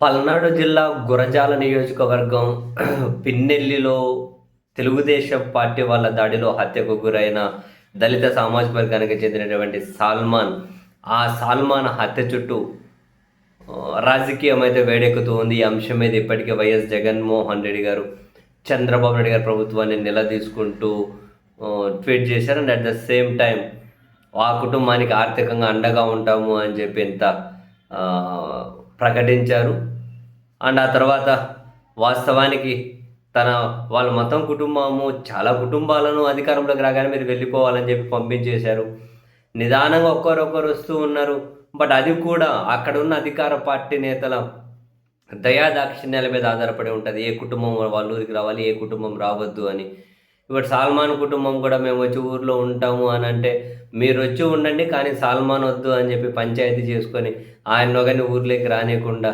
పల్నాడు జిల్లా గురజాల నియోజకవర్గం పిన్నెల్లిలో తెలుగుదేశం పార్టీ వాళ్ళ దాడిలో హత్యకు గురైన దళిత సామాజిక వర్గానికి చెందినటువంటి సాల్మాన్. ఆ సాల్మాన్ హత్య చుట్టూ రాజకీయం అయితే వేడెక్కుతూ ఉంది. ఈ అంశం మీద ఇప్పటికే వైఎస్ జగన్మోహన్ రెడ్డి గారు చంద్రబాబు నాయుడు గారి ప్రభుత్వాన్ని నిలదీసుకుంటూ ట్వీట్ చేశారు. And at the same time ఆ కుటుంబానికి ఆర్థికంగా అండగా ఉంటాము అని చెప్పి ఇంత ప్రకటించారు. అండ్ ఆ తర్వాత వాస్తవానికి తన వాళ్ళ మతం కుటుంబము చాలా కుటుంబాలను అధికారంలోకి రాగానే మీరు వెళ్ళిపోవాలని చెప్పి పంపించేశారు. నిదానంగా ఒక్కరొకరు వస్తూ ఉన్నారు. బట్ అది కూడా అక్కడ ఉన్న అధికార పార్టీ నేతల దయా దాక్షిణ్యాల మీద ఆధారపడి ఉంటుంది. ఏ కుటుంబం వాళ్ళ ఊరికి రావాలి ఏ కుటుంబం రావద్దు అని. ఇప్పుడు సాల్మాన్ కుటుంబం కూడా మేము వచ్చి ఊర్లో ఉంటాము అని అంటే మీరు వచ్చి ఉండండి కానీ సాల్మాన్ వద్దు అని చెప్పి పంచాయతీ చేసుకొని ఆయన కానీ ఊర్లోకి రానియకుండా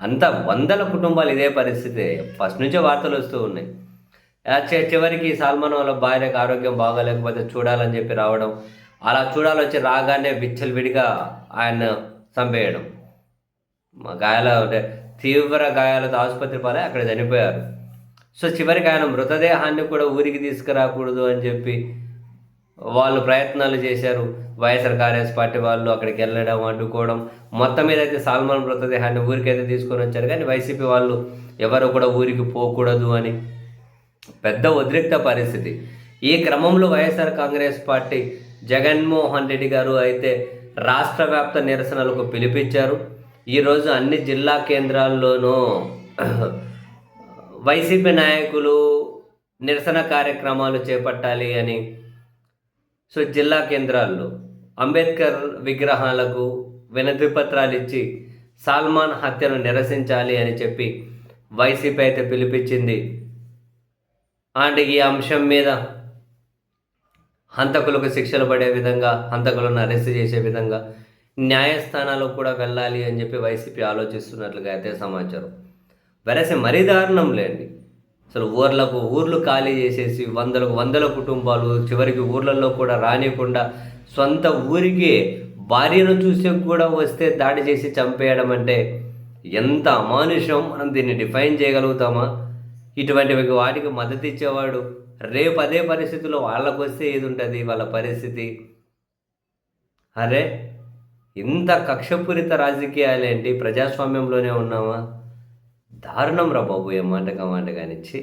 అంత వందల కుటుంబాలు ఇదే పరిస్థితి. ఫస్ట్ నుంచే వార్తలు వస్తూ ఉన్నాయి. చివరికి సాల్మాన్ వాళ్ళ భార్యకు ఆరోగ్యం బాగాలేకపోతే చూడాలని చెప్పి రావడం అలా చూడాలొచ్చి రాగానే విచ్చలవిడిగా ఆయన చంపేయడం. మా గాయాల అంటే తీవ్ర గాయాలతో ఆసుపత్రి పాలే అక్కడ చనిపోయారు. సో చివరికి ఆయన మృతదేహాన్ని కూడా ఊరికి తీసుకురాకూడదు అని చెప్పి వాళ్ళు ప్రయత్నాలు చేశారు. వైఎస్ఆర్ కాంగ్రెస్ పార్టీ వాళ్ళు అక్కడికి వెళ్ళడం అడ్డుకోవడం. మొత్తం మీద అయితే సాల్మాన్ మృతదేహాన్ని ఊరికైతే తీసుకొని వచ్చారు. కానీ వైసీపీ వాళ్ళు ఎవరు కూడా ఊరికి పోకూడదు అని పెద్ద ఉద్రిక్త పరిస్థితి. ఈ క్రమంలో వైఎస్ఆర్ కాంగ్రెస్ పార్టీ జగన్మోహన్ రెడ్డి గారు అయితే రాష్ట్ర వ్యాప్త నిరసనలకు పిలిపించారు. ఈరోజు అన్ని జిల్లా కేంద్రాల్లోనూ వైసీపీ నాయకులు నిరసన కార్యక్రమాలు చేపట్టాలి అని సో జిల్లా కేంద్రాల్లో అంబేద్కర్ విగ్రహాలకు వినతి పత్రాలు ఇచ్చి సాల్మాన్ హత్యను నిరసించాలి అని చెప్పి వైసీపీ అయితే పిలిపించింది. అండ్ ఈ అంశం మీద హంతకులకు శిక్షలు పడే విధంగా హంతకులను అరెస్ట్ చేసే విధంగా న్యాయస్థానాలకు కూడా వెళ్ళాలి అని చెప్పి వైసీపీ ఆలోచిస్తున్నట్లుగా అయితే సమాచారం. వెరసి మరీ దారుణం లేండి. అసలు ఊర్లకు ఊర్లు ఖాళీ చేసేసి వందలకు వందల కుటుంబాలు చివరికి ఊర్లలో కూడా రానియకుండా సొంత ఊరికి భార్యను చూసి కూడా వస్తే దాడి చేసి చంపేయడం అంటే ఎంత అమానుషం? మనం దీన్ని డిఫైన్ చేయగలుగుతామా? ఇటువంటి వాటికి మద్దతు ఇచ్చేవాడు రేపు అదే పరిస్థితిలో వాళ్ళకు వస్తే ఏది ఉంటుంది వాళ్ళ పరిస్థితి? అరే ఇంత కక్షపూరిత రాజకీయాలేంటి? ప్రజాస్వామ్యంలోనే ఉన్నామా దారుణం రా బాబు ఏ మాటగా మాట కానిచ్చి.